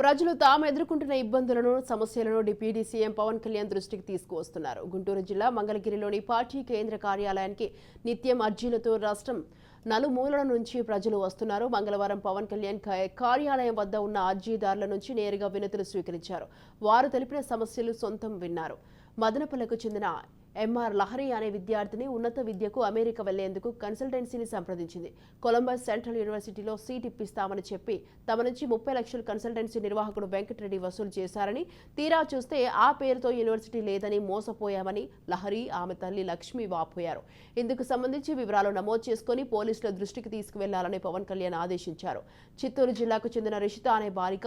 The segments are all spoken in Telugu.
ప్రజలు తాము ఎదుర్కొంటున్న ఇబ్బందులను సమస్యలను డిప్యూటీ సీఎం పవన్ కళ్యాణ్ దృష్టికి తీసుకువస్తున్నారు. గుంటూరు జిల్లా మంగళగిరిలోని పార్టీ కేంద్ర కార్యాలయానికి నిత్యం అర్జీలతో రాష్ట్రం నలుమూలల నుంచి ప్రజలు వస్తున్నారు. మంగళవారం పవన్ కళ్యాణ్ కార్యాలయం వద్ద ఉన్న అర్జీదారుల నుంచి నేరుగా వినతులు స్వీకరించారు. వారు తెలిపిన సమస్యలు సొంతం విన్నారు. మదనపల్లకు చెందిన ఎంఆర్ లహరి అనే విద్యార్థిని ఉన్నత విద్యకు అమెరికా వెళ్ళేందుకు కన్సల్టెన్సీని సంప్రదించింది. కొలంబస్ సెంట్రల్ యూనివర్సిటీలో సీట్ ఇప్పిస్తామని చెప్పి తమ నుంచి ముప్పై లక్షల కన్సల్టెన్సీ నిర్వాహకుడు వెంకటరెడ్డి వసూలు చేశారని తీరా చూస్తే ఆ పేరుతో యూనివర్సిటీ లేదని మోసపోయామని లహరి ఆమె తల్లి లక్ష్మి వాపోయారు. ఇందుకు సంబంధించి వివరాలు నమోదు చేసుకుని పోలీసుల దృష్టికి తీసుకువెళ్ళాలని పవన్ కళ్యాణ్ ఆదేశించారు. చిత్తూరు జిల్లాకు చెందిన రిషిత అనే బాలిక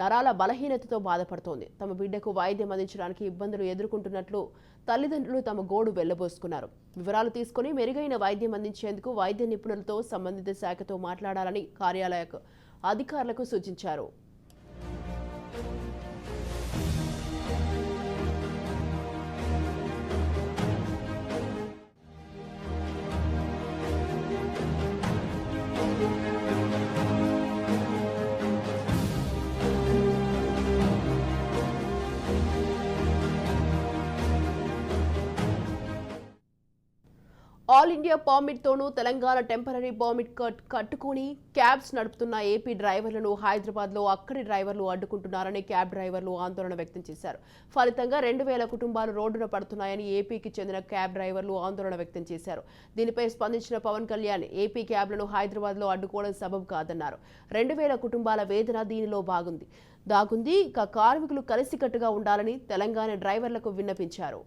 నరాల బలహీనతతో బాధపడుతోంది. తమ బిడ్డకు వాయిద్యం అందించడానికి ఇబ్బందులు ఎదుర్కొంటున్నట్లు తల్లిదండ్రులు తమ గోడు వెళ్ళబోసుకున్నారు. వివరాలు తీసుకుని మెరుగైన వైద్యం అందించేందుకు వైద్య నిపుణులతో సంబంధిత శాఖతో మాట్లాడాలని కార్యాలయ అధికారులకు సూచించారు. ఆల్ ఇండియా పర్మిట్ తోనూ తెలంగాణ టెంపరీ పర్మిట్ కట్ కట్టుకుని క్యాబ్స్ నడుపుతున్న ఏపీ డ్రైవర్లను హైదరాబాద్లో అక్కడి డ్రైవర్లు అడ్డుకుంటున్నారని క్యాబ్ డ్రైవర్లు ఆందోళన వ్యక్తం చేశారు. ఫలితంగా రెండు వేల కుటుంబాలు రోడ్డున పడుతున్నాయని ఏపీకి చెందిన క్యాబ్ డ్రైవర్లు ఆందోళన వ్యక్తం చేశారు. దీనిపై స్పందించిన పవన్ కళ్యాణ్ ఏపీ క్యాబ్లను హైదరాబాద్లో అడ్డుకోవడం సబబు కాదన్నారు. రెండు వేల కుటుంబాల వేదన దీనిలో బాగుంది. దాగుంది ఇక కార్మికులు కలిసికట్టుగా ఉండాలని తెలంగాణ డ్రైవర్లకు విన్నపించారు.